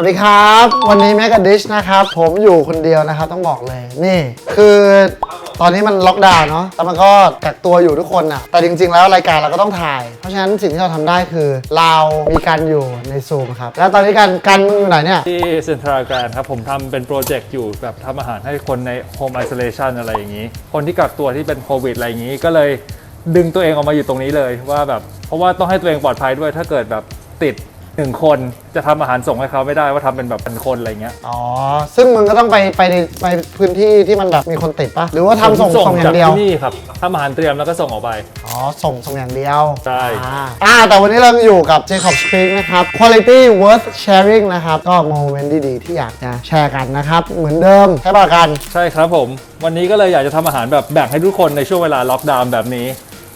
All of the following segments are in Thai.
สวัสดีครับ วันนี้แมกกาดิชนะครับ ผมอยู่คนเดียวนะครับ ต้องบอกเลย นี่ คือตอนนี้มันล็อกดาวน์เนาะแต่มันก็กักตัวอยู่ทุกคนอะแต่จริง ๆ แล้วรายการเราก็ต้องถ่าย เพราะฉะนั้นสิ่งที่เราทำได้คือ เรามีการอยู่ในซูมครับ แล้วตอนนี้การการมึงอยู่ไหนเนี่ย ที่เซ็นทรัลแกรนครับ ผมทำเป็นโปรเจกต์อยู่แบบทำอาหารให้คนในโฮมไอโซเลชันอะไรอย่างนี้ คนที่กักตัวที่เป็นโควิดอะไรอย่างนี้ ก็เลยดึงตัวเองออกมาอยู่ตรงนี้เลยว่าแบบเพราะว่าต้องให้ตัวเองปลอดภัยด้วยถ้าเกิดแบบติด หนึ่งคนจะทำอาหารส่งให้เขาไม่ได้ว่าทำเป็นแบบเป็นคนอะไรเงี้ย อ๋อ ซึ่งมึงก็ต้องไปไปในไปพื้นที่ที่มันแบบมีคนติดปะหรือว่าทำส่งส่งอจาย่ากงเดียว ที่นี่ครับทำอาหารเตรียมแล้วก็ส่งออกไป อ๋อ ส่งส่งอย่างเดียวใช่ อ่าอ่า แต่วันนี้เราอยู่กับ Jacob Spring นะครับ Quality worth sharing นะครับ ก็โมเมนต์ดีๆ ที่อยากจะแชร์กันนะครับ เหมือนเดิม ใช่ป่ะกันใช่ครับผม วันนี้ก็เลยอยากจะทำอาหารแบบแบ่งให้ทุกคนในช่วงเวลาล็อกดาวน์แบบนี้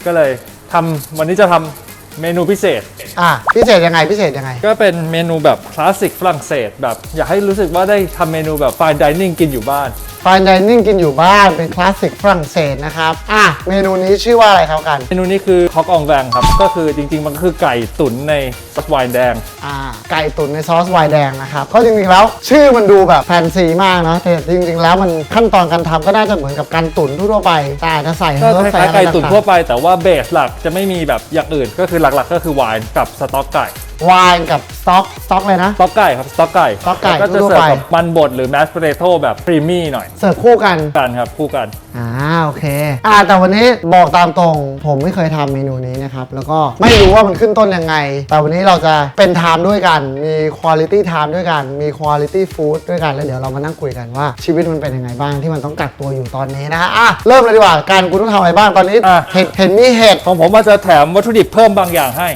ก็เลยทำวันนี้จะทำ เมนูพิเศษ อะพิเศษยังไงพิเศษยังไง ก็เป็นเมนูแบบคลาสสิกฝรั่งเศส แบบอยากให้รู้สึกว่าได้ทำเมนูแบบ fine dining กินอยู่บ้าน Fine Dining กินอยู่บ้านเป็นคลาสสิกฝรั่งเศสนะครับอะเมนูนี้ชื่อว่าอะไรครับกันเมนูนี้คือคอกองแวงครับ ก็คือจริง ๆ มันก็คือไก่ตุ๋นในซอสไวน์แดง อ่าไก่ตุ๋นในซอสไวน์แดงนะครับก็จริงๆแล้วชื่อมันดูแบบแฟนซีมากเนอะแต่จริง ๆ แล้วมันขั้นตอนการทำก็น่าจะเหมือนกับการตุ๋นทั่วๆไปแต่อาจจะใส่ก็เฮิร์บคใส่ล้ายอะๆไรไก่ตุ๋นต่างทั่วไปแต่ว่าเบสหลักจะไม่มีแบบอย่างอื่นก็คือหลักๆ ก็คือไวน์กับสต๊อกไก่ ๆไวน์กับสต๊อกสต๊อกเลยนะ สต๊อกไก่ครับสต๊อกไก่สต๊อกไก่แล้วก็จะทั่วเสิร์ฟไปกับมันบดหรือแมสเปรโตแบบพรีมี่หน่อยเสิร์ฟคู่กัน กันครับคู่กัน อ่าโอเค อ่าแต่วันนี้บอกตามตรง ผมไม่เคยทำเมนูนี้นะครับ แล้วก็ไม่รู้ว่ามันขึ้นต้นยังไง แต่วันนี้เราจะเป็นไทม์ด้วยกัน มีคุณ i t y time ด้วยกัน มีคุณ i t y food ด้วยกัน แล้วเดี๋ยวเรามานั่งคุยกันว่าชีวิตมันเป็นยังไงบ้างที่มันต้องกักตัวอยู่ตอนนี้นะฮะอะเริ่มเลยดีกว่าการกูต้องทำอะไรบ้างตอนนี้อะ เห็ดเห็นมีเห็ดของผมว่าจะแถมวัตถุดิบเพิ่มบางอย่างให้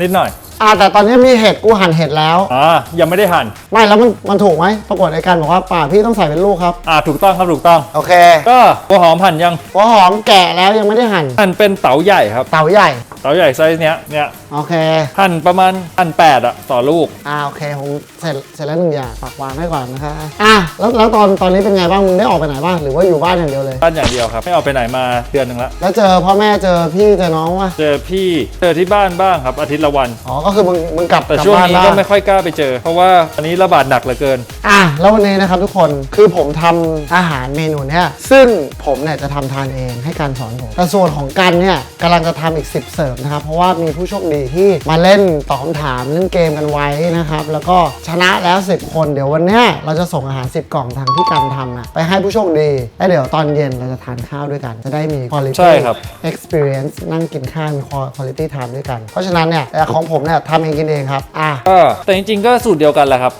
นิดหน่อย อ่าแต่ตอนนี้มีเห็ดกูหั่นเห็ดแล้วอ่ายังไม่ได้หั่นไม่แล้วมันมันถูกไหมปรากฏไอ้การบอกว่าป่าพี่ต้องใส่เป็นลูกครับอ่าถูกต้องครับถูกต้อง โอเคก็หัวหอมหั่นยังหัวหอมแกะแล้วยังไม่ได้หั่นหั่นเป็นเต๋าใหญ่ครับเต๋าใหญ่เต๋าใหญ่ไซส์เนี้ยเนี่ย โอเค หั่นประมาณหั่นแปดอะต่อลูก อ่าโอเคผมเสร็จเสร็จแล้วหนึ่งอย่างฝากวางไว้ก่อนนะคะอะแล้วแล้วตอนตอนนี้เป็นไงบ้างมึงได้ออกไปไหนบ้างหรือว่าอยู่บ้านอย่างเดียวเลย บ้านอย่างเดียวครับ ไม่เอาไปไหนมาเดือนหนึ่งละ แล้วเจอพ่อแม่เจอพี่เจอน้องวะเจอพี่เจอที่บ้านบ้างครับอาทิตย์ละวัน อ๋อก็คือมึงมึงกลับแต่กลับช่วงบ้านนี้บ้าก็ง ไม่ค่อยกล้าไปเจอ เพราะว่าอันนี้ระบาดหนักเหลือเกิน อะแล้ววันนี้นะครับทุกคนคือผมทำอาหารเมนูเนี้ยซึ่งผมเนี่ยจะทำทานเองให้การสอนผมแต่ส่วนของกันเนี่ยกำลังจะทำอีก 10 เสิร์ฟนะครับ เพราะว่ามีผู้โชคดีที่มาเล่นตอบคำถามเล่นเกมกันไว้นะครับ แล้วก็ชนะแล้ว 10 คนเดี๋ยววันเนี้ยเราจะส่งอาหาร 10 กล่องทางที่กันทำอะไปให้ผู้โชคดี แล้วเดี๋ยวตอนเย็นเราจะทานข้าวด้วยกัน จะได้มี quality ใช่ครับ experience นั่งกินข้าวมี quality time ด้วยกัน เพราะฉะนั้นเนี่ยแต่ของผมเนี่ยทำเองกินเองครับอะก็แต่จริงๆก็สูตรเดียวกันแหละครับ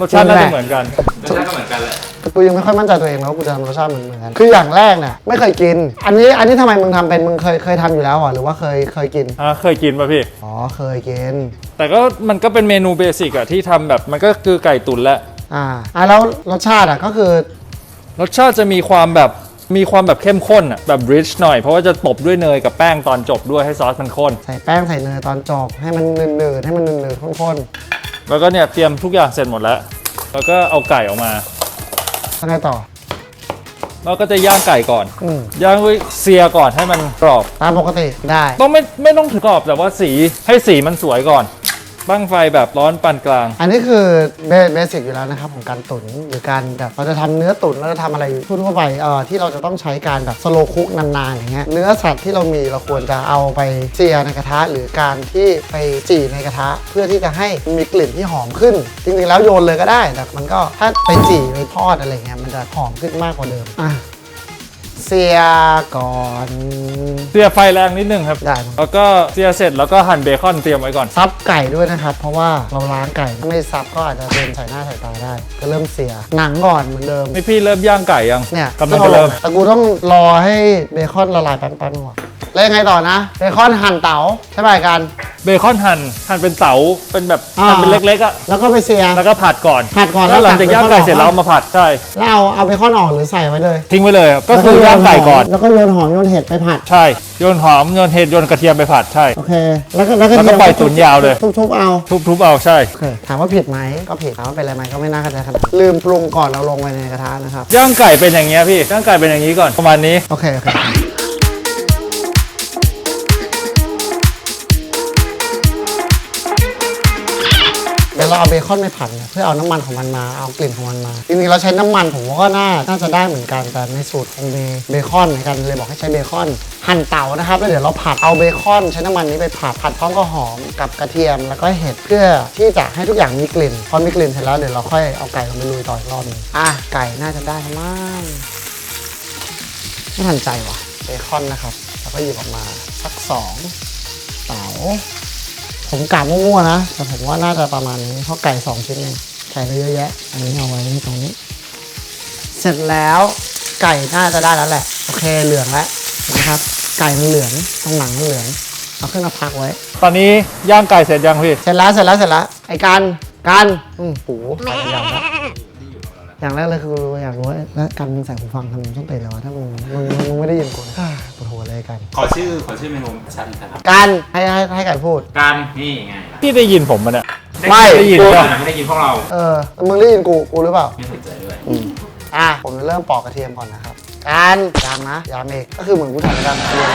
รสชาติน่าจะเหมือนกัน รสชาติก็เหมือนกันแหละ กูยังไม่ค่อยมั่นใจตัวเองแล้วากูจะทำรสชาติเหมือนเหมือนกัน คืออย่างแรกเนี่ยไม่เคยกิน อันนี้อันนี้ทำไมมึงทำเป็นมึงเคยเคยทำอยู่แล้วเหรอหรือว่าเคยเคยกิน อ่าเคยกินป่ะพี่ อ๋อเคยกิน แต่ก็มันก็เป็นเมนูเบสิกอะที่ทำแบบมันก็คือไก่ตุ๋นแหละ อ่าอะแล้วรสชาติอะก็คือ รสชาติจะมีความแบบมีความแบบเข้มข้นอะแบบริชหน่อยเพราะว่าจะตบด้วยเนยกับแป้งตอนจบด้วยให้ซอสมันข้น ใส่แป้งใส่เนยตอนจบให้มันเนืดๆให้มันเนืดๆข้น แล้วก็เนี่ยเตรียมทุกอย่างเสร็จหมดแล้ว แล้วก็เอาไก่ออกมาๆยังไงต่อแล้วก็จะย่างไก่ก่อน อืมย่างด้วยเซียก่อนให้มันกรอบ ตามปกติได้ ต้องไม่ไม่ต้องถึงกรอบแต่ว่าสีให้สีมันสวยก่อน ตั้งไฟแบบร้อนปานกลาง อันนี้คือเบสิกอยู่แล้วนะครับของการตุ๋นหรือการแบบเราจะทำเนื้อตุ๋นเราจะทำอะไรทั่วๆไปเอ่อที่เราจะต้องใช้การแบบสโลคุกนานๆอย่างเงี้ยเนื้อสัตว์ที่เรามีเราควรจะเอาไปเจียในกระทะ หรือการที่ไปจี่ในกระทะ เพื่อที่จะให้มีกลิ่นที่หอมขึ้น จริงๆแล้วโยนเลยก็ได้แต่มันก็ถ้าไปจี่ไปทอดอะไรเงี้ยมันจะหอมขึ้นมากกว่าเดิมอะ เสียก่อน เสียไฟแรงนิดนึงครับ ได้แล้วก็เสียเสร็จแล้วก็หั่นเบคอนเตรียมไว้ก่อน ซับไก่ด้วยนะครับ เพราะว่าเราล้างไก่ถ้าไม่ซับก็อาจจะเดินใส่หน้าใส่ตาได้ ก็เริ่มเสียหนังก่อนเหมือนเดิม นี่พี่เริ่มย่างไก่ยังเนี่ยกำลังจะเริ่ม แต่กูต้องรอให้เบคอนละลายแป๊บๆก่อน แล้วยังไงต่อนะเบคอนหั่นเต๋าใช่ไหมกัน เบคอนหั่นหั่นเป็นเต๋าเป็นแบบอ่า หั่นเป็นเล็กๆอะแล้วก็ไปเสียแล้วก็ผัดก่อนผัดก่อนแล้วหลังจากแล้วย่างไก่เสร็จแล้วเบคอนออกเอามาผัดใช่แล้วเอาเอาเบคอนออกหรือใส่ไว้เลยทิ้งไว้เลยครับก็คือย่างไก่ก่อน แล้วก็โยนหอมโยนเห็ดไปผัด ใช่โยนหอมโยนเห็ดโยนกระเทียมไปผัดใช่ โอเค แล้วก็แล้วก็แล้วก็ปล่อยตุ๋นยาวเลย ทุบๆเอา ทุบๆเอาใช่ โอเคถามว่าผิดไหมก็ผิดถามว่าเป็นอะไรไหมก็ไม่น่าจะขนาดนั้นลืมปรุงก่อนเราลงไปในกระทะนะครับ ย่างไก่เป็นอย่างเงี้ยพี่ย่างไก่เป็นอย่างนี้ก่อนประมาณนี้ โอเคโอเค ยวเราเอาเบคอนไปผัดเนี่ยเพื่อเอาน้ำมันของมันมาเอากลิ่นของมันมาจริงๆเราใช้น้ำมันผมว่าก็น่าน่าจะได้เหมือนกันแต่ในสูตรของเบเบคอนเหมือนกันเลยบอกให้ใช้เบคอนหั่นเต๋านะครับแล้วเดี๋ยวเราผัดเอาเบคอน ใช้น้ำมันนี้ไปผัดผัดพร้อมกับหอมกับกระเทียมแล้วก็เห็ดเพื่อที่จะให้ทุกอย่างมีกลิ่นพอมีกลิ่นเสร็จแล้วเดี๋ยวเราค่อยเอาไก่ลงไปลุยต่ออีกรอบหนึงอะไก่น่าจะได้มั้งไม่ทันใจว่ะเบคอนนะครับแล้วก็หยิบออกมาสักสองเต๋า ผมกะมั่วๆนะ แต่ผมว่าน่าจะประมาณนี้เพราะไก่สองชิ้นเองไก่เยอะแยะ อันนี้เอาไว้ตรงนี้ เสร็จแล้วไก่น่าจะได้แล้วแหละ โอเคเหลืองแล้วนะครับ ไก่มันเหลืองตรงหนังมันเหลือง เอาขึ้นมาพักไว้ ตอนนี้ย่างไก่เสร็จยังพี่ เสร็จแล้วเสร็จแล้วเสร็จแล้วไอ้การการอืมปูไปอย่างแล้วอย่างแรกเลยคืออยากรู้ว่าแล้วการมึงใส่หูฟังทำไมมึงต้องเตะเลยวะถ้ามึงมึงมึงไม่ได้ยินกูนะอ่าปวด หัวเลยกัน ขอชื่อขอชื่อเมนูชัดอีกครับการให้ให้ให้การพูด การนี่ไงพี่ได้ยินผมมันอะ ไม่ ได้ยินพวกป่ะ ไม่ได้ยินพวกเราเออมึงได้ยินกูกูหรือเปล่า ไม่สนใจด้วย อะผมจะเริ่มปอกกระเทียมก่อนนะครับ การยามนะยามเอกก็คือเหมือนกูถ่ายรายการเรียน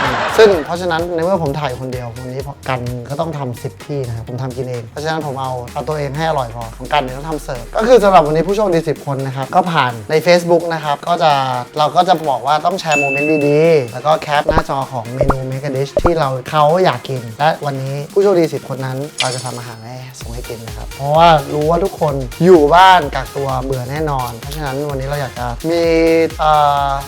อืมซึ่งเพราะฉะนั้นในเมื่อผมถ่ายคนเดียววันนี้กันก็ต้องทำสิบที่นะครับผมทำกินเอง เพราะฉะนั้นผมเอาเอาตัวเองให้อร่อยพอของกันเนี่ยต้องทำเสิร์ฟก็คือสำหรับวันนี้ผู้โชคดี10 คนนะครับก็ผ่านใน Facebook นะครับก็จะเราก็จะบอกว่าต้องแชร์โมเมนต์ดีๆ แล้วก็แคปหน้าจอของเมนู Make a Dish ที่เราเขาอยากกิน และวันนี้ผู้โชคดี 10 คนนั้น เราจะทำอาหารให้ส่งให้กินนะครับเพราะว่ารู้ว่าทุกคนอยู่บ้านกักตัวเบื่อแน่นอน เพราะฉะนั้นวันนี้เราอยากจะมีเอ่อ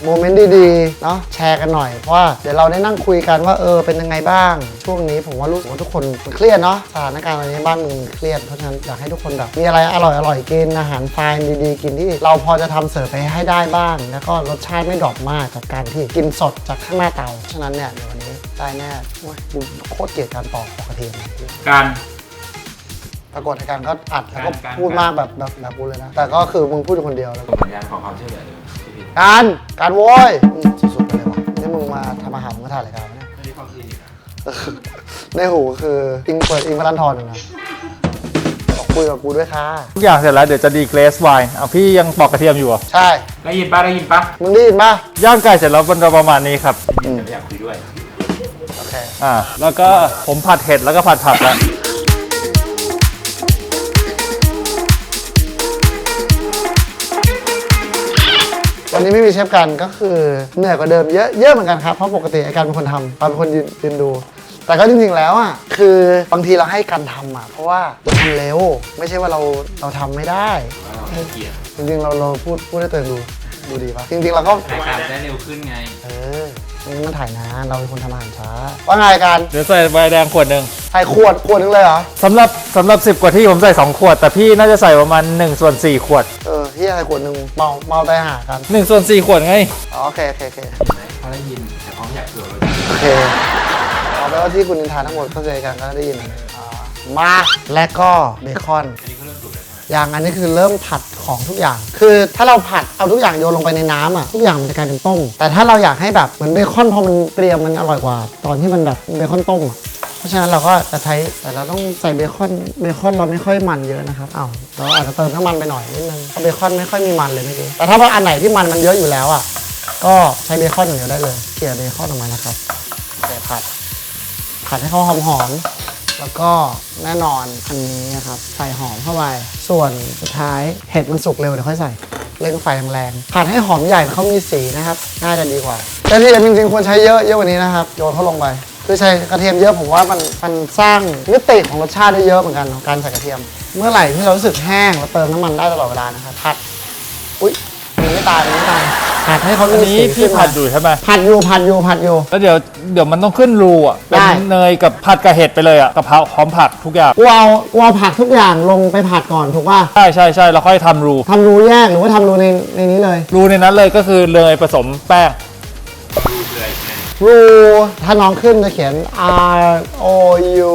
โมเมนต์ดีๆเนาะแชร์กันหน่อยเพราะว่าเดี๋ยวเราได้นั่งคุยกันว่าเออเป็นยังไงบ้าง ช่วงนี้ผมว่ารู้สึกว่าทุกคนมันเครียดเนาะสถานการณ์ตอนนี้บ้านเมืองมันเครียดเพราะฉะนั้นอยากให้ทุกคนแบบมีอะไรอร่อยอร่อยๆกินอาหารไฟน์ดีๆ กินที่เราพอจะทำเสิร์ฟไปให้ได้บ้าง แล้วก็รสชาติไม่ดรอปมากจากการที่กินสดจากข้างหน้าเตาฉะนั้นเนี่ยเดี๋ยววันนี้ได้แน่โอ้ยกูโคตรเกลียดการปอกปอกกระเทียมการปรากฏในการก็อัดแล้วก็การการพูดมากแบบแบบแบบกูเลยนะ แต่ก็คือมึงพูดคนเดียวแล้วส่งสัญญาณขอความช่วยเหลือเลยพี่ การการโว้ยอืมสุดๆไปเลยวะนี่มึงมาทำอาหารมึงก็ถ่ายรายการวะเนี่ยไม่ได้ความคืนอีกในหูคืออิงเปิดอิงพลันทอนอยู่นะบอกคุยกับกูด้วยค่ะ ทุกอย่างเสร็จแล้วเดี๋ยวจะดีเกรสไวน์เอาพี่ยังปอกกระเทียมอยู่เหรอะใช่ ได้ยินปะได้ยินปะมึงได้ยินป่ะย่างไก่เสร็จแล้วมันจะประมาณนี้ครับได้ยินแต่ไม่อยากคุยด้วย โอเค อ่า แล้วก็ผมผัดเห็ดแล้วก็ผัดผักแล้ว วันนี้ไม่มีเชฟกันก็คือเหนื่อยกว่าเดิมเยอะเยอะเหมือนกันครับเพราะปกติไอ้การเป็นคนทำเราเป็นคนยืนยืนดู แต่ก็จริงๆแล้วอะคือบางทีเราให้กันทำอะเพราะว่าเราทำเร็วไม่ใช่ว่าเราเราทำไม่ได้ว่าเราขี้เกียจจริงๆเราเราพูดพูดให้ตัวเองดูดูดีปะจริงๆเราก็รายการได้เร็วขึ้นไง เออนี่มันถ่ายนานเราเป็นคนทำอาหารช้าว่าไงกันเดี๋ยวใส่ไวน์แดงขวดหนึ่งใส่ขวดขวดนึงเลยเหรอสำหรับสำหรับ 10 กว่าที่ผมใส่ 2 ขวด แต่พี่น่าจะใส่ประมาณ1ส่วน4ขวด เอ อที่ใส่ขวดหนึ่งเมาเมาไปหากัน1ส่วน4ขวดไงอ๋อโอเคโอเคโอเคเขาได้ยินแต่เขาไม่อยากคุยกับเราโอเคเอาไปนว่าที่คุณนินทาทั้งหมดเข้าใจกันก็ได้ยินอ่ามาและก็เบคอนอันนี้เขาเริ่มสุกแล้วใช่ไหมอย่างอันนี้คือเริ่มผัดของทุกอย่าง คือถ้าเราผัดเอาทุกอย่างโยนลงไปในน้ำอะทุกอย่างมันจะกลายเป็นต้ม แต่ถ้าเราอยากให้แบบเหมือนเบคอนพอมันเกรียมมันอร่อยกว่า ตอนที่มันแบบเบคอนต้มอะเพ ราะฉะนั้นเราก็จะใช้แต่เราต้องใส่เบคอนเบคอนเราไม่ค่อยมันเยอะนะครับอ้าวเราอาจจะเติมน้ำมันไปหน่อยนิดนึงเพราะเบคอนไม่ค่อยมีมันเลยเมื่อกี้แต่ถ้าว่าอันไหนที่มันมันเยอะอยู่แล้วอะก็ใช้เบคอนอย่างเดียวได้เลยเกลี่ยเบคอนออกมานะครับใส่ผัดผัดให้เขาหอมหอมแล้วก็แน่นอนอันนี้นะครับใส่หอมเข้าไปส่วนสุดท้ายเห็ดมันสุกเร็วเดี๋ยวค่อยใส่เร่งไฟแรงๆผัดให้หอมใหญ่เขามีสีนะครับน่าจะดีกว่าแต่ที่จริงๆควรใช้เยอะเยอะกว่านี้นะครับโยนเขาลงไป คือใช้กระเทียมเยอะผมว่ามันมันสร้างมิติของรสชาติได้เยอะเหมือนกันของการใส่กระเทียม เมื่อไหร่ที่เรารู้สึกแห้งเราเติมน้ำมันได้ตลอดเวลานะครับผัดอุ๊ยมันไม่ตายมันไม่ตายผัดให้เขาอันมีนี้สีพี่ขึ้นผัมาดอยู่ใช่ไหมผัดอยู่ผัดอยู่ผัดอยู่ แล้วเดี๋ยวเดี๋ยวมันต้องขึ้นรูอะเป็นได้เนยกับผัดกับเห็ดไปเลยอะกะเพราพร้อมผักทุกอย่าง กูเอากูเอาผักทุกอย่างลงไปผัดก่อนถูกป่ะใช่ใช่ใช่แล้วค่อยทำรู ทำรูแยกหรือว่าทำรูในในนี้เลย รูในนั้นเลยก็คือเนยผสมแป้งดูเลยไง รูถ้าน้องขึ้นจะเขียน R O U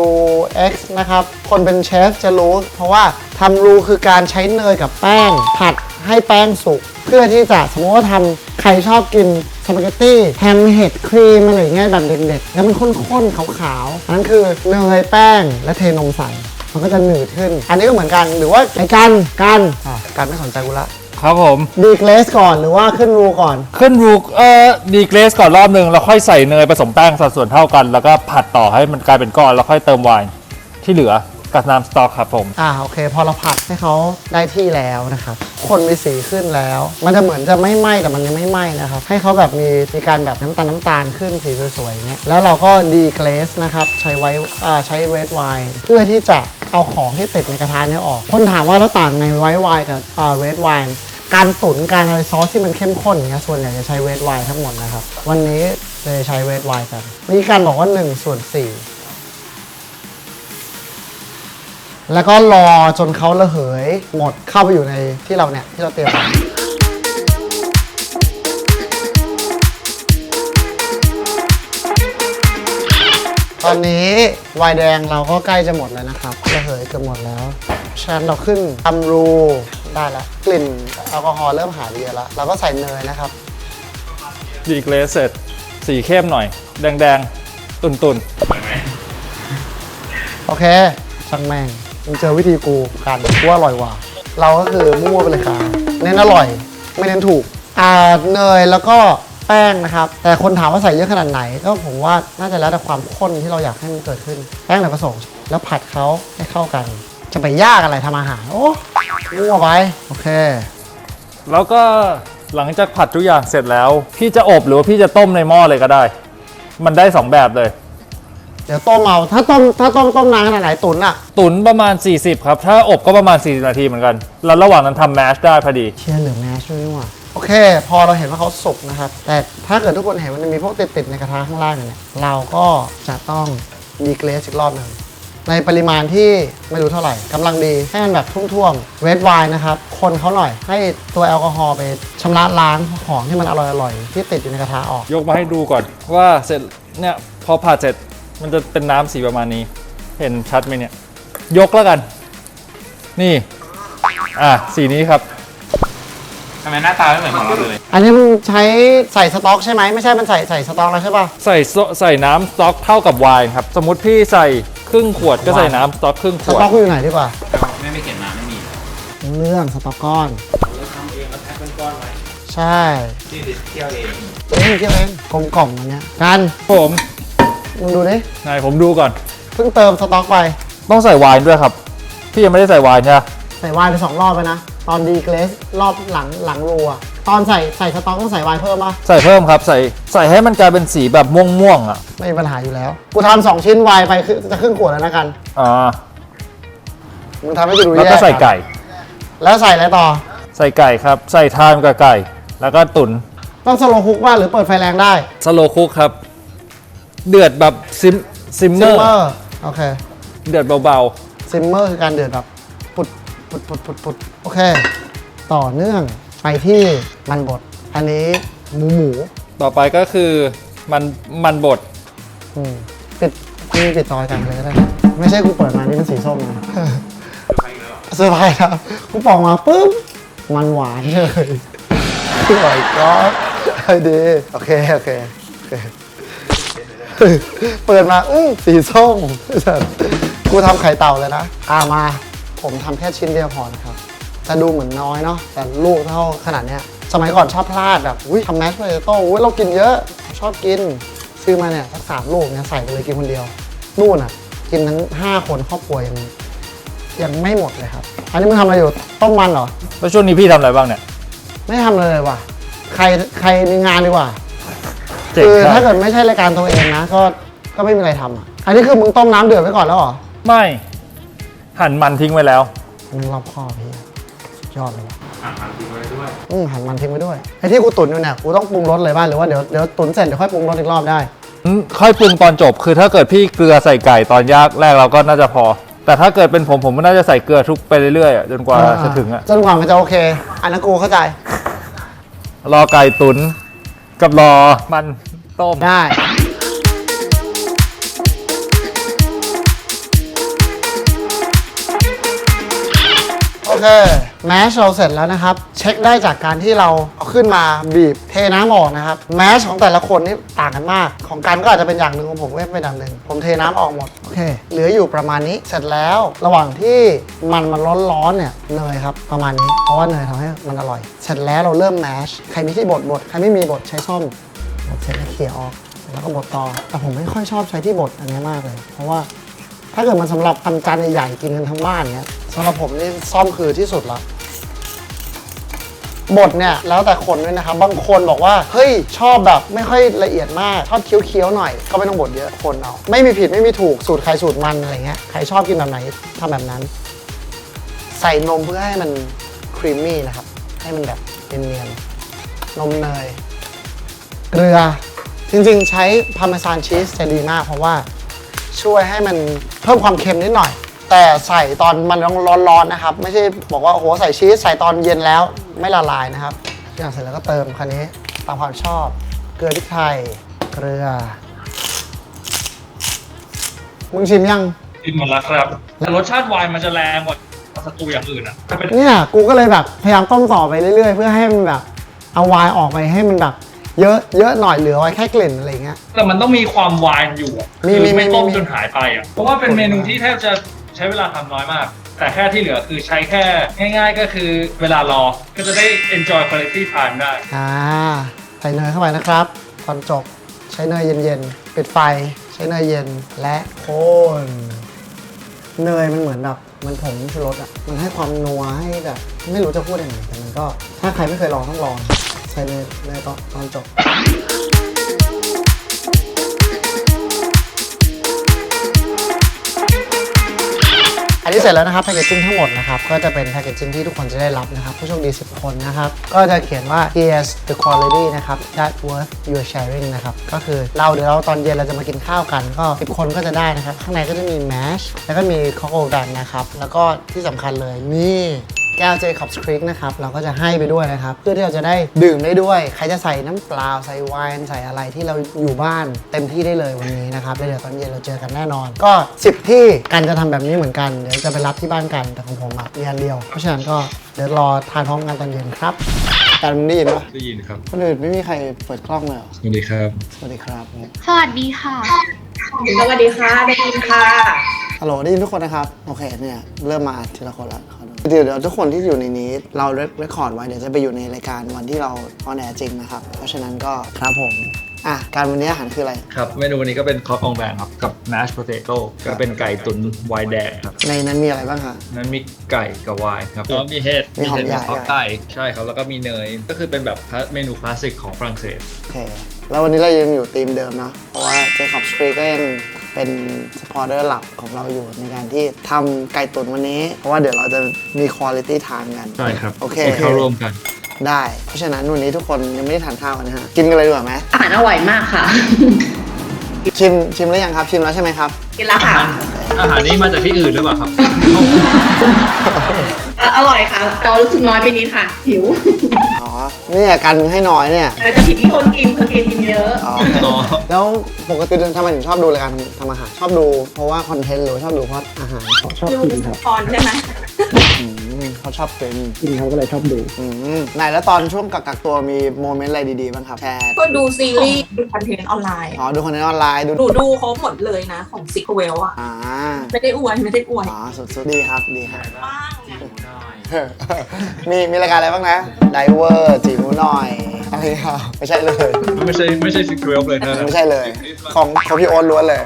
X นะครับ คนเป็นเชฟจะรู้ เพราะว่าทำรูคือการใช้เนยกับแป้ง ผัดให้แป้งสุก เพื่อที่จะสมมติว่าทำใครชอบกินสปาเกตตี้แฮมเห็ดครีมอะไรง่างเงี้ยแบบเด็กๆ แล้วมันข้นๆ ขาวๆนั้นคือเนยแป้งและเทนมใส่ มันก็จะหนืดขึ้น อันนี้ก็เหมือนกันหรือว่าไอ้กันกันอะกันไม่สนใจกูละ ครับผม ดีเกรสก่อนหรือว่าขึ้นรูก่อน ขึ้นรูเอ่อดีเกรสก่อนรอบหนึ่งแล้วค่อยใส่เนยผสมแป้งสัดส่วนเท่ากัน แล้วก็ผัดต่อให้มันกลายเป็นก้อนแล้วค่อยเติมไวน์ที่เหลือกับน้ำสต๊อกครับผม อ่าโอเค พอเราผัดให้เขาได้ที่แล้วนะครับ คนมีสีขึ้นแล้ว มันจะเหมือนจะไม่ไหม้แต่มันยังไม่ไหม้นะครับ ให้เขาแบบมีมีการแบบน้ำตาลน้ำตาลขึ้นสีสวยๆเนี้ยแล้วเราก็ดีเกรสนะครับ ใช้ไว้อ่าใช้เรดไวน์เพื่อที่จะเอาของที่ติดในกระทะเนี้ออก คนถามว่าแล้วต่างในไวท์ไวน์กับอ่าเรดไวน์ การตุ๋นการอะไรซอสที่มันเข้มข้นเงี้ยส่วนใหญ่จะใช้เรดไวน์ทั้งหมดนะครับ วันนี้เลยใช้เรดไวน์กันวิธีการบอกว่า1ส่วน4แล้วก็รอจนเขาระเหยหมดเข้าไปอยู่ในที่เราเนี่ยที่เราเตรียมตอนนี้ไวน์แดงเราก็ใกล้จะหมดแล้วนะครับ ระเหยเกือบหมดแล้วฉะนั้นเราขึ้นทำรู ได้แล้วกลิ่นแอลกอฮอล์เริ่มหายไปเยอะแล้วเราก็ใส่เนยนะครับ ดีเกรสเสร็จสีเข้มหน่อย แดงๆ ตุนโอเคช่างแม่งมึงเจอวิธีกูกันกูว่าอร่อยกว่า เราก็คือมั่วไปเลยครับเน้นอร่อย ไม่เน้นถูก อ่าเนยแล้วก็แป้งนะครับ แต่คนถามว่าใส่เยอะขนาดไหน ก็ผมว่าน่าจะแล้วแต่ความข้นที่เราอยากให้มันเกิดขึ้น แป้งไหนผสมแล้วผัดเขาให้เข้ากัน จะไปยากอะไรทำอาหาร โอ้ มั่วไป โอเคๆแล้วก็หลังจากผัดทุกอย่างเสร็จแล้ว พี่จะอบหรือว่าพี่จะต้มในหม้อเลยก็ได้ มันได้ 2 แบบเลย เดี๋ยวต้มเอา ถ้าต้มถ้าต้มต้มนานขนาดไหนตุ๋นอะ ตุ๋นประมาณ 40 ครับ ถ้าอบก็ประมาณ 40 นาทีเหมือนกัน แล้วระหว่างนั้นทำแมชได้พอดี เชียร์เหลือแมชด้วยนี่หว่าโอเค พอเราเห็นว่าเขาสุกนะครับ แต่ถ้าเกิดทุกคนเห็นมันจะมีพวกติดๆในกระทะข้างล่างเนี่ยเราก็จะต้องดีเกรสอีกรอบหนึ่ง ในปริมาณที่ไม่รู้เท่าไหร่กำลังดีให้มันแบบท่วมๆเรดไวน์นะครับ คนเขาหน่อยให้ตัวแอลกอฮอล์ไปชำระล้างของที่มันอร่อยๆที่ติดอยู่ในกระทะออก ยกมาให้ดูก่อนว่าเสร็จเนี่ยพอผัดเสร็จมันจะเป็นน้ำสีประมาณนี้ เห็นชัดไหมเนี่ย ยกแล้วกัน นี่ อะสีนี้ครับ ทำไมหน้าตาไม่เหมือนของเราเลย อันนี้มันใช้ใส่สต๊อกใช่ไหมไม่ใช่มันใส่ใส่สต๊อกแล้วใช่ป่ะ ใส่โซใส่น้ำสต๊อกเท่ากับไวน์ครับ สมมติพี่ใส่ ครึ่งขวดก็ใส่น้ำสต๊อกครึ่งขสวด ต๊อกอยู่ไหนดีกว่าไม่ไม่เขียนมาไม่มีเรื่องสต๊อกก้อน เราทำเองเราแพ็คเป็นก้อนไว้ใช่ที่ดิเที่ยวเองเองเกี่ยวเองกลมกล่อมอันเนี้ยกันผมมึงดูดิไหนผมดูก่อน เพิ่งเติมสต๊อกไป ต้องใส่ไวน์ด้วยครับ พี่ยังไม่ได้ใส่ไวน์ใช่ไหมใส่ไวน์ไปสองรอบไปนะ ตอนดีเกรสรอบหลังหลังรูอะ ตอนใส่ใส่สต๊อกต้องใส่ไวน์เพิ่มปะใส่เพิ่มครับใส่ใส่ให้มันกลายเป็นสีแบบม่วงๆอะไม่มีปัญหาอยู่แล้ว กูทำสองชิ้นไวน์ไปคือจะครึ่งขวดแล้วนะกัน อ่ามึงทำให้กูดูแล้วแย่ก็ใส่ครับไก่ แล้วใส่อะไรต่อ ใส่ไก่ครับ ใส่ทานกับไก่ แล้วก็ตุ๋นต้องสโลว์คุกบ้างหรือเปิดไฟแรงได้สโลคุกครับ เดือดแบบซิมซิมเมซิอมร์เมอร์โอเคเดือดเบาซิมเมอร์คือการเดือดแบบปุดปุดปุดปุดปุดโอเค ต่อเนื่อง ไปที่มันบด อันนี้หมูหมูๆต่อไปก็คือมันมันบดอืมปิดนี่ปิดตอยกันเลยก็ได้ไม่ใช่กูเปิดมานี่มันสีส้มนะเซอร์ไพรส์ครับ กูปอกมาปุ๊บ มันหวานเลยโอ้ยก็ไอดีโอเค โอเค โอเค เปิดมา อื้อสีส้มสัสกูทำไข่เต่าเลยนะ อ่ามา ผมทำแค่ชิ้นเดียวพอนะครับ จะดูเหมือนน้อยเนาะแต่ลูกเท่าขนาดเนี้ยสมัยก่อนชอบพลาดแบบอุ้ยทำแมชโพเตโต้อุ้ยเรากินเยอะ ชอบกิน ซื้อมาเนี่ยสักสามลูกเนี่ยใส่ไปเลยกินคนเดียว นู่นอะ กินทั้งห้าคนครอบครัวยังยังไม่หมดเลยครับ อันนี้มึงทำอะไรอยู่ต้มมันเหรอ แล้วช่วงนี้พี่ทำอะไรบ้างเนี่ยไม่ทำอะไรเลยว่ะ ใครใครมีงานดีกว่า เจ๋งคือใช่ถ้าเกิดไม่ใช่รายการตัวเองนะก็ก็ไม่มีอะไรทำอะ อันนี้คือมึงต้มน้ำเดือดไว้ก่อนแล้วเหรอไม่หั่นมันทิ้งไว้แล้ว มึงรอบคอบพี่สุด ยอดเลยว่ะอ่านมันทิ้งไว้ด้วยอืมหั่นมันทิ้งไว้ด้วยไอ้ที่กูตุ๋นอยู่เนี่ยกูต้องปรุงรสเลยบ้างหรือว่าเดี๋ยวเดี๋ยวตุ๋นเสร็จเดี๋ยวค่อยปรุงรสอีกรอบได้อืมค่อยปรุงตอนจบคือถ้าเกิดพี่เกลือใส่ไก่ตอนยากแรกเราก็น่าจะพอ แต่ถ้าเกิดเป็นผมผมก็น่าจะใส่เกลือทุกไปเรื่อยๆอะจนกว่าจะถึงอะจนกว่ามันจะโอเค อันนั้นกูเข้าใจรอไก่ตุนกับรอมันต้ม ได้โอเค แมชเราเสร็จแล้วนะครับ เช็คได้จากการที่เราเอาขึ้นมาบีบเทน้ำออกนะครับแมชของแต่ละคนนี่ต่างกันมาก ของกันก็อาจจะเป็นอย่างหนึ่งของผมก็เป็นอย่างหนึ่งผมเทน้ำออกหมดโอเคเหลืออยู่ประมาณนี้เสร็จแล้ว ระหว่างที่มันมันร้อนๆเนี่ยเนยครับประมาณนี้เพราะว่าเนยทำให้มันอร่อย เสร็จแล้วเราเริ่มแมชใครมีที่บดบดใครไม่มีบดใช้ส้อมบดเสร็จแล้วเขี่ยออกแล้วก็บดต่อ แต่ผมไม่ค่อยชอบใช้ที่บดอันนี้มากเลย เพราะว่าถ้าถ้าเกิดมันสำหรับทำจานใหญ่ๆกินกันทั้งบ้านเนี้ย สำหรับผมนี่ซ่อมคือที่สุดละบทเนี่ยแล้วแต่คนด้วยนะครับ บางคนบอกว่า เฮ้ย ชอบแบบไม่ค่อยละเอียดมาก ชอบเคี้ยวๆหน่อย ก็ไม่ต้องบดเยอะคนเอาไม่มีผิดไม่มีถูกสูตรใครสูตรมันอะไรเงี้ยใครชอบกินแบบไหนทำแบบนั้น ใส่นมเพื่อให้มันครีมมี่นะครับ ให้มันแบบเนียนๆนมเนยเกลือจริงๆ ใช้พาร์เมซานชีสจะดีมาก เพราะว่าช่วยให้มันเพิ่มความเค็มนิดหน่อย แต่ใส่ตอนมันร้อนๆนะครับ ไม่ใช่บอกว่าโอ้โหใส่ชีสใส่ตอนเย็นแล้วไม่ละลายนะครับอย่างเสร็จแล้วก็เติมคันนี้ตามความชอบ เกลือพริกไทย เกลือ มึงชิมยัง กินหมดแล้วครับ แต่รสชาติไวน์มันจะแรงกว่าสตูอย่างอื่นอะถ้าเป็นเนี่ย กูก็เลยแบบพยายามต้มต่อไปเรื่อยๆ เพื่อให้มันแบบ เอาไวน์ออกไปให้มันแบบ เยอะเยอะหน่อยเหลือไว้แค่กลิ่นอะไรเงี้ย แต่มันต้องมีความไวน์อยู่อะมีคือมีไม่ต้มมี จนหายไปอะ เพราะว่าเป็นเมนูที่แทบจะ ใช้เวลาทำน้อยมาก แต่แค่ที่เหลือคือใช้แค่ง่าย ๆ ก็คือเวลารอก็จะได้ enjoy quality time ได้อ่าใส่เนยเข้าไปนะครับ ตอนจบใช้เนยเย็นๆปิดไฟ ใช้เนยเย็นและโคนเนยมันเหมือนแบบมันผงชูรสอะมันให้ความนัวให้แบบไม่รู้จะพูดยังไงแต่มันก็ถ้าใครไม่เคยลองต้องลองใส่เนยเนยตอนจบ นนี้เสร็จแล้วนะครับแพคเกจจิ้งทั้งหมดนะครับก็จะเป็นแพคเกจจิ้งที่ทุกคนจะได้รับนะครับผู้โชคดี 10 คนนะครับก็จะเขียนว่า here's the quality นะครับ that worth your sharing นะครับก็คือเราเดี๋ยวเราตอนเย็นเราจะมากินข้าวกัน ก็ 10 คนก็จะได้นะครับข้างในก็จะมีแมชแล้วก็มีคอโคแบนนะครับแล้วก็ที่สำคัญเลยนี่ แก้ว Jacob's Creek นะครับเราก็จะให้ไปด้วยนะครับ เพื่อที่เราจะได้ดื่มได้ด้วย ใครจะใส่น้ำเปล่าใส่ไวน์ใส่อะไรที่เราอยู่บ้านเต็มที่ได้เลยวันนี้นะครับแล้วเดี๋ยวตอนเย็นเราเจอกันแน่นอน ก็ 10 ที่กันจะทำแบบนี้เหมือนกันเดี๋ยวจะไปรับที่บ้านกันแต่ของผมอะมีอันเดียว เพราะฉะนั้นก็เดี๋ยวรอทานพร้อมกันตอนเย็นครับการมึงได้ยินปะได้ยินครับคนอื่นไม่มีใครเปิดกล้องเลยเหรอสวัสดีครับ สวัสดีครับสวัสดีค่ะสวัสดีค่ะได้ยินค่ะฮัลโหลได้ยินทุกคนนะครับ โอเคเนี่ยเริ่มมาทีละคนละขอดู เดี๋ยวเดี๋ยวทุกคนที่อยู่ในนี้ เราเรคคอร์ดไว้เดี๋ยวจะไปอยู่ในรายการวันที่เราออนแอร์จริงนะครับ เพราะฉะนั้นก็ครับผม อะการวันนี้อาหารคืออะไร ครับเมนูวันนี้ก็เป็นคอฟองแบงครับกับ mashed potato ก็เป็นไก่ตุ๋นไวน์แดงครับในนั้นมีอะไรบ้างคะ นั้นมีไก่กับไวน์ครับแล้วมีเห็ดมีหอมเห็ดใหญ่มีไก่ใช่ครับแล้วก็มีเนยก็คือเป็นแบบเมนูคลาสสิกของฝรั่งเศส โอเค แล้ววันนี้เรายังอยู่ทีมเดิมเนาะเพราะว่าเจคอบสตรีก็ยังเป็นสปอร์เตอร์หลักของเราอยู่ในการที่ทำไก่ตุ๋นวันนี้ เพราะว่าเดี๋ยวเราจะมีคุณภาพทานกัน ใช่ครับโอเคไปเข้าร่วมกัน ได้ เพราะฉะนั้นวันนี้ทุกคนยังไม่ได้ทานข้าวกันนะฮะ กินกันเลยดีกว่าไหมอาหารอร่อยมากค่ะ ชิมชิมแล้วยังครับ ชิมแล้วใช่ไหมครับ กินแล้วค่ะ อาหารนี้มาจากที่อื่นหรือเปล่าครับอะอร่อยค่ะเรารู้สึกน้อยไปนิดค่ะ หิวอ๋อเนี่ยกันให้น้อยเนี่ยแล้วจะผิดที่คนกินคนกินกินเยอะ อ๋ออ๋อ แล้วปกติทำไมถึงชอบดูรายการทำอาหารชอบดู เพราะว่าคอนเทนต์หรือว่าชอบดูเพราะอาหารชอบดูกินครับ พรใช่ไหม อืม เขาชอบกินกินเขาก็เลยชอบดู อืมไหนแล้วตอนช่วงกักกักตัวมีโมเมนต์อะไรดีๆบ้างครับแชร์ก็ดูซีรีส์ดูคอนเทนต์ออนไลน์อ๋อดูคอนเทนต์ออนไลน์ดูหนูดูเขาหมดเลยนะของซิกเวลอะอ่าไม่ได้อวยไม่ได้อวยอ๋อสุดๆดีครับดีครับ บ้างจีบหน่อยมีมีรายการอะไรบ้างนะไดเวอร์จีหมูหน่อยอะไรครับไม่ใช่เลย ไม่ใช่ไม่ใช่ซิกเวลเลยนะไม่ใช่เลย ของของพี่โอ๊ตล้วนเลย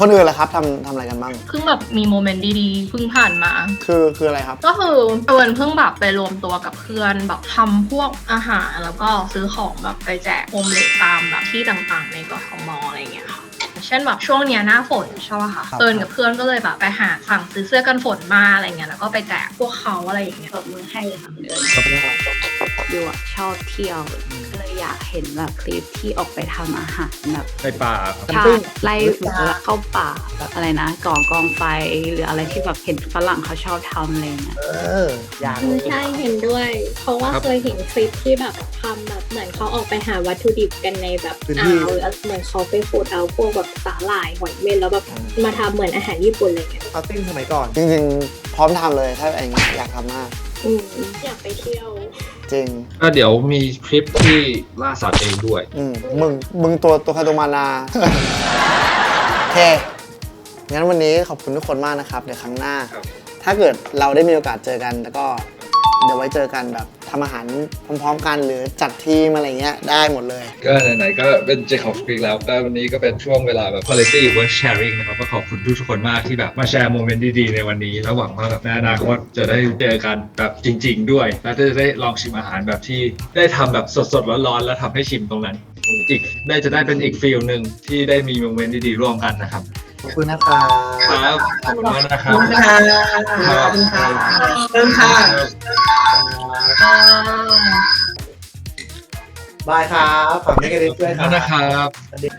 คนอื่นล่ะครับทำทำอะไรกันบ้าง เพิ่งแบบมีโมเมนต์ดีๆเพิ่งผ่านมา คือคืออะไรครับ ก็คือเอิญเพิ่งแบบไปรวมตัวกับเพื่อนแบบทำพวกอาหารแล้วก็ซื้อของแบบไปแจกโฮมเลดตามแบบที่ต่างๆ ในกทมอะไรอย่างเงี้ยค่ะเช่นแบบช่วงเนี้ยหน้าฝนใช่ป่ะคะครับ เอิญกับเพื่อนก็เลยแบบไปหาสั่งซื้อเสื้อกันฝนมาอะไรเงี้ยแล้วก็ไปแจกพวกเขาอะไรอย่างเงี้ย ตบมือให้เลยค่ะเดิน ดูอะชอบเที่ยวก็เลยอยากเห็นแบบคลิปที่ออกไปทำอาหารแบบในป่าครับชาไล่เข้าป่าแบบอะไรนะก่อกองไฟหรืออะไรที่แบบเห็นฝรั่งเขาชอบทำอะไรเงี้ย เออ อยากใช่เห็นด้วย เพราะว่าเคยเห็นคลิปที่แบบทำแบบเหมือนเขาออกไปหาวัตถุดิบกันในแบบอ่าวหรือเหมือนเขาไปฟูดเอาพวกแบบสาหร่ายหอยเม่นแล้วแบบมาทำเหมือนอาหารญี่ปุ่นอะไรเงี้ยปาร์ตี้สมัยก่อน จริงๆ พร้อมทำเลยถ้าอะไรอย่างเงี้ยอยากทำมากอืมอยากไปเที่ยว จริง ก็เดี๋ยวมีคลิปที่ล่าสัตว์เองด้วย อืมมึง มึงตัวตัวใครตัวมานา โอเค งั้นวันนี้ขอบคุณทุกคนมากนะครับ เดี๋ยวครั้งหน้า ครับ ถ้าเกิดเราได้มีโอกาสเจอกัน แล้วก็ เดี๋ยวไว้เจอกันแบบทำอาหารพร้อมๆกันหรือจัดทีมอะไรเงี้ยได้หมดเลย ก็ไหนๆก็เป็นเจคอบสปีกแล้วก็วันนี้ก็เป็นช่วงเวลาแบบ quality worth sharing นะครับก็ขอบคุณทุกคนมากที่แบบมาแชร์โมเมนต์ดีๆในวันนี้ แล้วหวังว่าแบบในอนาคตจะได้เจอกันแบบจริง ๆ ด้วย แล้วจะได้ลองชิมอาหารแบบที่ได้ทำแบบสดๆร้อนๆแล้วทำให้ชิมตรงนั้นอีกได้จะได้เป็นอีกฟิลหนึ่งที่ได้มีโมเมนต์ดีๆร่วมกันนะครับ อบคุณนะครับครับขอบคุณมากนะคขรัอบบคุณค่ะขอบคุณค่ะเริ่มค่ะบายครับฝากไม่กันด้วยขอบคุณนะครับ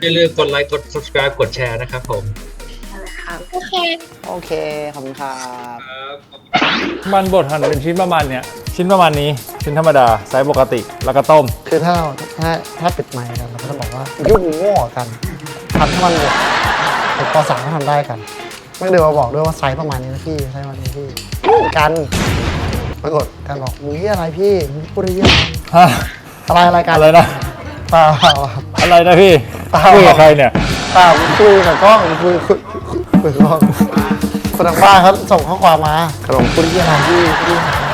อย่าลืมกดไลค์กด subscribe กดแชร์นะครับผมโอเค โอเค ขอบคุณครับ มันบดหั่นเป็นชิ้นประมาณเนี้ยชิ้นประมาณนี้ชิ้นธรรมดาไซส์ปกติแล้วก็ต้ม คือถ้าเราถ้าถ้าปิดไมค์กันเราก็จะบอกว่ายุ่งโง่กันทำให้มันแบบ เด็กปสามก็ทำได้กันไม่เดี๋ยวมาบอกด้วยว่าไซส์ประมาณนี้นะพี่ไซส์ประมาณนี้พี่กันปรากฏกันบอกมึงเหียอะไรพี่มึงพูดอะไรเหี้ยฮะอะไรอะไรกันอะไรนะเปล่าอะไรนะพี่เปล่าคุยกับใครเนี่ยเปล่าผมคุยกับกล้องผมคุยคุยคุยกับกล้องคนทางบ้านเขาส่งข้อความมาขนมพูดเหียอะไรพี่พูดเหี้ยอะไร